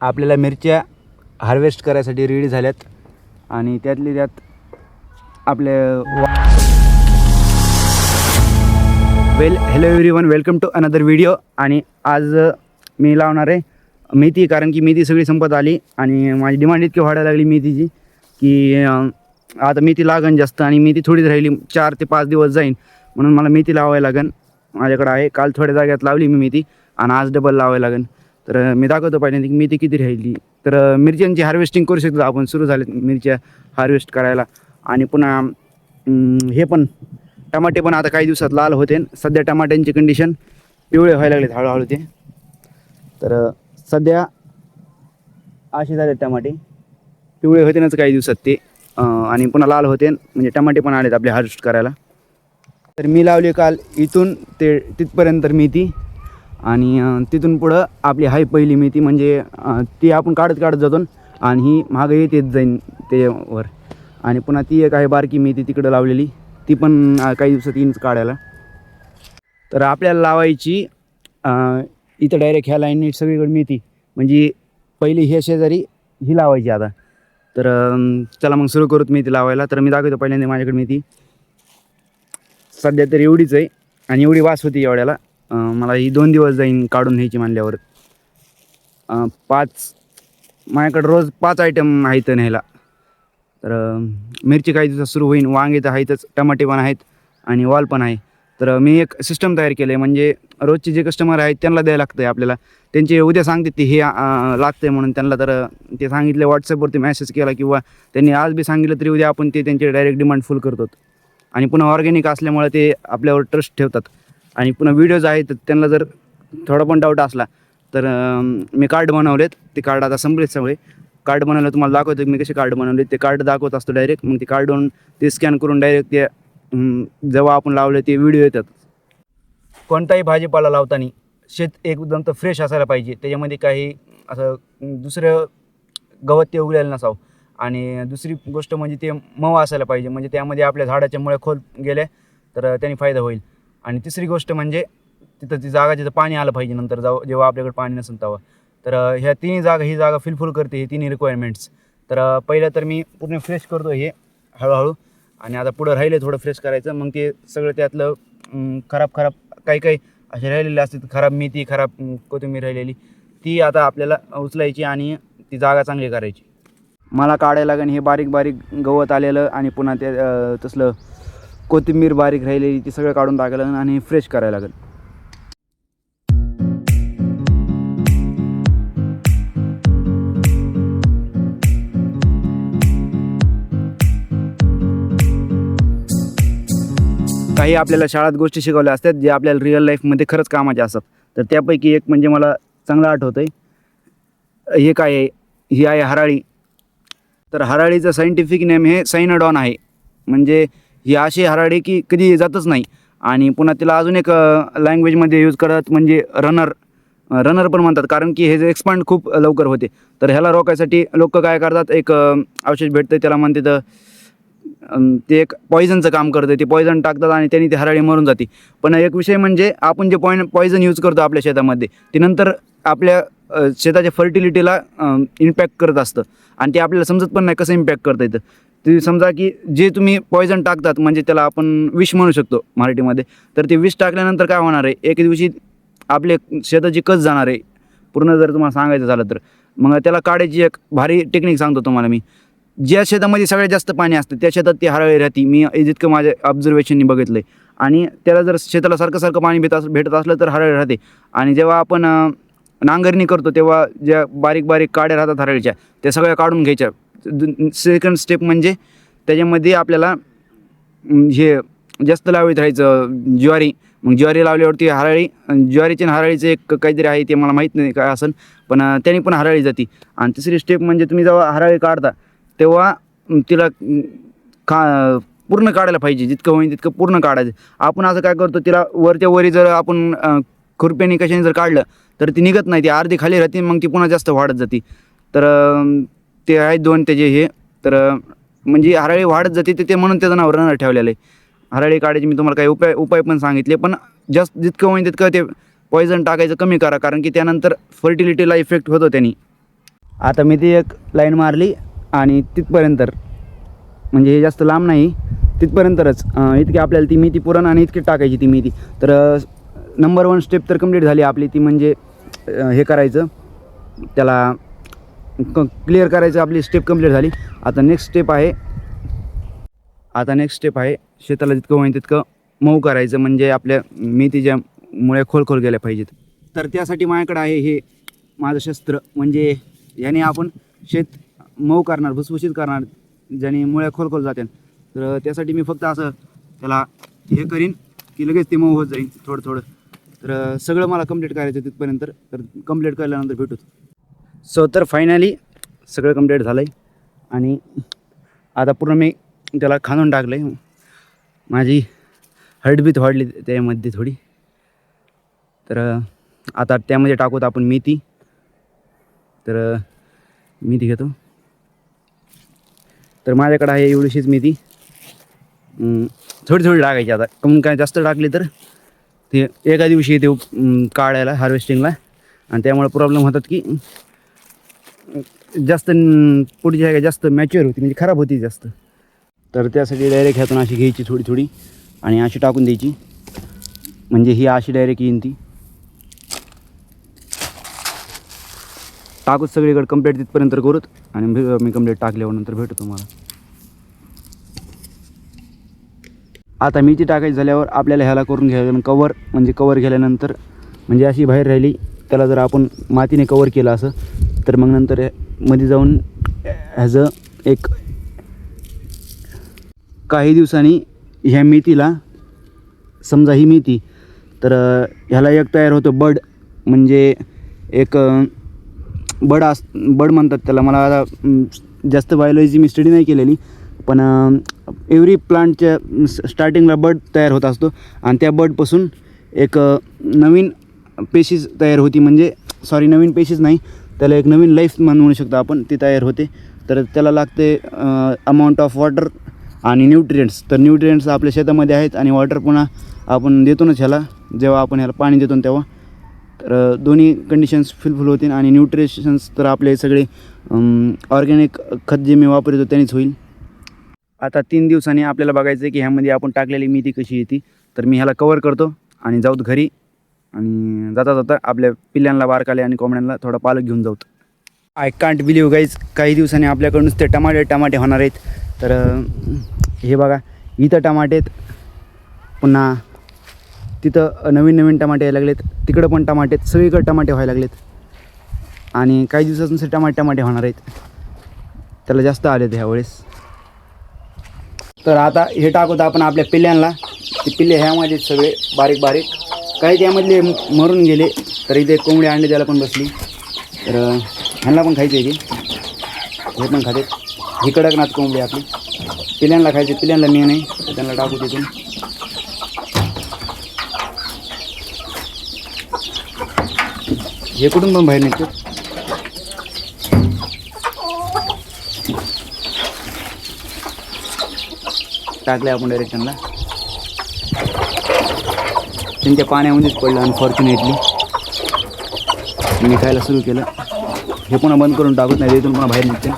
आपल्याला मिरच्या हार्वेस्ट करायसाठी रेडी झाल्यात. आणि त्यातली त्यात आपले well hello everyone welcome to another video आणि आज मी लावणार आहे मेथी कारण की मेथी सगळी संपत आली आणि माझी डिमांड इतकी वाढायला लागली मेथीची की आता मेथी लागन जास्त आणि मेथी थोडीच राहिली चार ते पाच दिवस जाईन. म्हणून मला मेथी लावायला लागन. माझ्याकडे आहे. काल थोड्या जाग्यात लावली मी मेथी आणि आज डबल लावायला लागन. तर मी दाखवतो पाहिजे की मेथी किती राहिली. तर मिरच्यांची हार्वेस्टिंग करू शकतो. आपण सुरू झाले मिरच्या हार्वेस्ट करायला. आणि पुन्हा हे पण टमाटे पण आता काही दिवसात लाल होते. सध्या टमाट्यांची कंडिशन पिवळे व्हायला लागलेत हळूहळू ते. तर सध्या असे झाले टमाटे. पिवळे होते नाच काही दिवसात ते. आणि पुन्हा लाल होते. म्हणजे टमाटे पण आलेत आपले हार्वेस्ट करायला. तर मी लावले काल इथून ते तिथपर्यंत मेथी आणि तिथून पुढं आपली हाय पहिली मेथी म्हणजे ती आपण काढत काढत जातो आणि ही मागं येत येत जाईन त्याच्यावर. आणि पुन्हा ती एक आहे बारकी मेथी तिकडं लावलेली. ती पण काही दिवसात येईनच काढायला. तर आपल्याला लावायची इथं डायरेक्ट ह्या नीट सगळीकडे मेथी. म्हणजे पहिली ह्या शेजारी ही लावायची आता. तर चला मग सुरू करूत मेथी लावायला. तर मी दाखवतो पहिल्यांदा माझ्याकडे मेथी. सध्या तर एवढीच आहे. आणि एवढी वास होती एवढ्याला. मला ही दोन दिवस जाईन काढून न्यायची म्हणल्यावर. पाच माझ्याकडं रोज पाच आयटम आहेत न्यायला. तर मिरची काही दिवसात सुरू होईन वांगे तर आहेतच टमाटे पण आहेत आणि वाल पण आहे. तर मी एक सिस्टम तयार केलं आहे म्हणजे रोजचे जे कस्टमर आहेत त्यांना द्यायला लागतं आहे आपल्याला. त्यांचे उद्या सांगते ते हे लागतं आहे म्हणून. त्यांना तर ते सांगितले व्हॉट्सअपवरती मेसेज केला किंवा त्यांनी आज बी सांगितलं तरी उद्या आपण ते त्यांचे डायरेक्ट डिमांड फुल करतो आणि पुन्हा ऑर्गॅनिक असल्यामुळे ते आपल्यावर ट्रस्ट ठेवतात. आणि पुन्हा व्हिडिओज आहेत त्यांना जर थोडा पण डाऊट असला तर मी कार्ड बनवलेत. ते कार्ड आता संपलेत सगळे. कार्ड बनवलं तुम्हाला दाखवतो मी कसे कार्ड बनवले. ते कार्ड दाखवत असतो डायरेक्ट मग ते कार्डवरून ते स्कॅन करून डायरेक्ट ते जेव्हा आपण लावले ते व्हिडिओ येतात. कोणताही भाजीपाला लावताना शेत एकदम तर फ्रेश असायला पाहिजे. त्याच्यामध्ये काही असं दुसरं गवत ते उगलेलं नसावं. आणि दुसरी गोष्ट म्हणजे ते मऊ असायला पाहिजे. म्हणजे त्यामध्ये आपल्या झाडाच्या मुळे खोल गेले तर त्याने फायदा होईल. आणि तिसरी गोष्ट म्हणजे तिथं ती जागा जिथं पाणी आलं पाहिजे नंतर जाऊ जेव्हा आपल्याकडे पाणी नसेल तेव्हा. तर ह्या तिन्ही जागा ही जागा फिलफुल करते हे तिन्ही रिक्वायरमेंट्स तर पहिलं तर मी पूर्ण फ्रेश करतो हे हळूहळू. आणि आता पुढं राहिले थोडं फ्रेश करायचं. मग ते सगळं त्यातलं खराब खराब काही काही असे राहिलेले असतात खराब मेथी खराब कोथिंबीर राहिलेली. ती आता आपल्याला उचलायची आणि ती जागा चांगली करायची. मला काढायला लागेल हे बारीक बारीक गवत आलेलं आणि पुन्हा ते तसलं कोथिंबीर बारीक राहिलेली ती सगळं काढून टाकायला लागेल आणि फ्रेश करायला लागेल. काही आपल्याला शाळेत गोष्टी शिकवल्या असतात जे आपल्याला रिअल लाईफमध्ये खरंच कामाचे असतात. तर त्यापैकी एक म्हणजे मला चांगलं आठवतं आहे हे काय आहे? ही आहे हराळी. तर हराळीचं सायंटिफिक नेम हे सायनाडॉन आहे. म्हणजे ही अशी हराळी की कधी जातच नाही. आणि पुन्हा तिला अजून एक लँग्वेजमध्ये यूज करत म्हणजे रनर रनर पण म्हणतात. कारण की हे जे एक्सपांड खूप लवकर होते. तर ह्याला रोखायसाठी लोक काय करतात? एक अवशेष औषध भेटतं त्याला म्हणते तर ते एक पॉयझनचं काम करतं ते पॉयझन टाकतात आणि त्यांनी ती हराळी मरून जाते. पण एक विषय म्हणजे आपण जे पॉईंट पॉयझन यूज करतो आपल्या शेतामध्ये ते नंतर आपल्या शेताच्या फर्टिलिटीला इम्पॅक्ट करत असतं. आणि ते आपल्याला समजत पण नाही कसं इम्पॅक्ट करता येतं. ते समजा की जे तुम्ही पॉयझन टाकतात म्हणजे त्याला आपण विष म्हणू शकतो मराठीमध्ये. तर ते विष टाकल्यानंतर काय होणार आहे? एक दिवशी आपले शेताची कस जाणार आहे पूर्ण जर तुम्हाला सांगायचं झालं तर. मग त्याला काढायची एक भारी टेक्निक सांगतो तुम्हाला मी. ज्या शेतामध्ये सगळ्यात जास्त पाणी असतं त्या शेतात ती हरळी राहते. मी जितकं माझ्या ऑब्झर्वेशननी बघितलं आहे आणि त्याला जर शेताला सारखं सारखं पाणी भेट भेटत असलं तर हरळी राहते. आणि जेव्हा आपण नांगरणी करतो तेव्हा ज्या बारीक बारीक काड्या राहतात हरळीच्या त्या सगळ्या काढून घ्यायच्या. सेकंड स्टेप म्हणजे त्याच्यामध्ये आपल्याला हे जास्त लावत राहायचं ज्वारी. मग ज्वारी लावल्यावरती हराळी ज्वारीची आणि हराळीचं एक काहीतरी आहे ते मला माहीत नाही काय असेल पण त्याने पण हराळी जाते. आणि तिसरी स्टेप म्हणजे तुम्ही जेव्हा हराळी काढता तेव्हा तिला का पूर्ण काढायला पाहिजे जितकं होईल तितकं पूर्ण काढायचं. आपण असं काय करतो तिला वरच्या वरी जर आपण खुरप्याने कशाने जर काढलं तर ती निघत नाही ती अर्धी खाली राहते मग ती पुन्हा जास्त वाढत जाते. तर ते आहेत दोन त्याचे हे. तर म्हणजे हराळी वाढत जाते ते म्हणून त्याचं नाव रनर ठेवलेलं आहे हराळी काढायची मी तुम्हाला काही उपाय उपाय पण सांगितले पण जास्त जितकं होईल तितकं ते पॉयझन टाकायचं कमी करा कारण की त्यानंतर फर्टिलिटीला इफेक्ट होतो त्यांनी. आता मी ती एक लाईन मारली आणि तिथपर्यंत म्हणजे हे जास्त लांब नाही तिथपर्यंतच इतकी आपल्याला ती मेथी पुरण आणि इतकी टाकायची ती मेथी. तर नंबर वन स्टेप तर कंप्लीट झाली आपली ती म्हणजे हे करायचं. त्याला क क्लिअर करायचं आपली स्टेप कंप्लीट झाली. आता नेक्स्ट स्टेप आहे आता नेक्स्ट स्टेप आहे शेताला जितकं होईल तितकं मऊ करायचं म्हणजे आपल्या मेथीच्या मुळे खोल खोल गेल्या पाहिजेत. तर त्यासाठी माझ्याकडं आहे हे माझं शस्त्र म्हणजे याने आपण शेत मऊ करणार भुसभुशीत करणार ज्याने मुळ्या खोल खोल जातील. तर त्यासाठी मी फक्त असं त्याला हे करीन की लगेच ते मऊ होत जाईल थोडं थोडं तर सगळं मला कंप्लीट करायचं तिथपर्यंत. तर कंप्लीट केल्यानंतर भेटूत सो तर फायनली सगळं कंप्लीट झालं आहे आणि आता पूर्ण मी त्याला खाणून टाकलं आहे माझी हर्टबीत वाढली त्यामध्ये थोडी. तर आता त्यामध्ये टाकूत आपण मेथी. तर मेथी घेतो. तर माझ्याकडे आहे एवढीशीच मेथी. थोडी थोडी टाकायची आता. कमून काय जास्त टाकली तर ते एका दिवशी येते काढायला हार्वेस्टिंगला आणि त्यामुळे प्रॉब्लेम होतात की जास्त न- पुढची जागा जास्त मॅच्युअर होती म्हणजे खराब होती जास्त. तर त्यासाठी डायरेक्ट ह्यातून अशी घ्यायची थोडी थोडी आणि अशी टाकून द्यायची. म्हणजे ही अशी डायरेक्ट येईन ती. टाकूच सगळीकडे कंप्लीट तिथपर्यंत करूत आणि मी- कंप्लेट टाकल्यावर नंतर भेटू तुम्हाला. आता मी ती टाकायची झाल्यावर आपल्याला ह्याला करून घ्यायला कवर म्हणजे कवर केल्यानंतर म्हणजे अशी बाहेर राहिली त्याला जर आपण मातीने कवर केलं असं तर मग नंतर मध्ये जाऊन ॲज अ एक काही दिवसांनी ह्या मेथीला समजा ही मेथी तर ह्याला एक तयार होतो बड. म्हणजे एक बड अस बड म्हणतात त्याला. मला आता जास्त बायोलॉजी मी स्टडी नाही केलेली पण एव्हरी प्लांटच्या स्टार्टिंगला बड तयार होत असतो. आणि त्या बडपासून एक नवीन पेशीज तयार होती. म्हणजे सॉरी नवीन पेशीज नाही त्याला एक नवीन लाईफ म्हणू शकतो आपण ती तयार होते. तर त्याला लागते अमाऊंट ऑफ वॉटर आणि न्यूट्रियंट्स तर न्यूट्रियंट्स आपल्या शेतामध्ये आहेत आणि वॉटर पुन्हा आपण देतोच ह्याला. जेव्हा आपण ह्याला पाणी देतो तेव्हा. तर दोन्ही कंडिशन्स फुलफुल होतील आणि न्यूट्रिशन्स तर आपले सगळे ऑर्गॅनिक खत जे मी वापरतो त्यांनीच होईल. आता तीन दिवसांनी आपल्याला बघायचं आहे की ह्यामध्ये आपण टाकलेली मेथी कशी येते. तर मी ह्याला कवर करतो आणि जाऊत घरी. आणि जाता जाता आपल्या पिल्ल्यांना बारकाले आणि कोंबड्यांना थोडा पालक घेऊन जाऊत आय कांट बिलीव गाईज काही दिवसांनी आपल्याकडून ते टमाटे टमाटे होणार आहेत. तर हे बघा इथं टमाटे आहेत. पुन्हा तिथं नवीन नवीन टमाटे यायला लागलेत. तिकडं पण टमाटे आहेत. सगळीकडे टमाटे व्हायला लागलेत. आणि काही दिवसातून टमाटे टमाटे होणार आहेत. त्याला जास्त आले आलेत ह्यावेळेस. तर आता हे टाकूत आपण आपल्या पिल्ल्यांना. ते पिल्ले ह्यामध्ये सगळे बारीक बारीक. काही त्यामधले मरून गेले तर इथे कोंबडी अंडे द्यायला पण बसली. तर ह्यांना पण खायचं आहे हे पण खाते ही कडकनाथ कोंबडी आपली. पिल्यांना खायचे पिल्यांना मी नाही तर त्यांना टाकू तिथून. हे कुठून पण बाहेर निघतो. टाकले आपण डायरेक्ट त्यांना. त्यांच्या पाण्यामध्येच पडलं अनफॉर्च्युनेटली मी खायला सुरू केलं. हे पुन्हा बंद करून टाकत नाही तिथून पुन्हा बाहेर निघते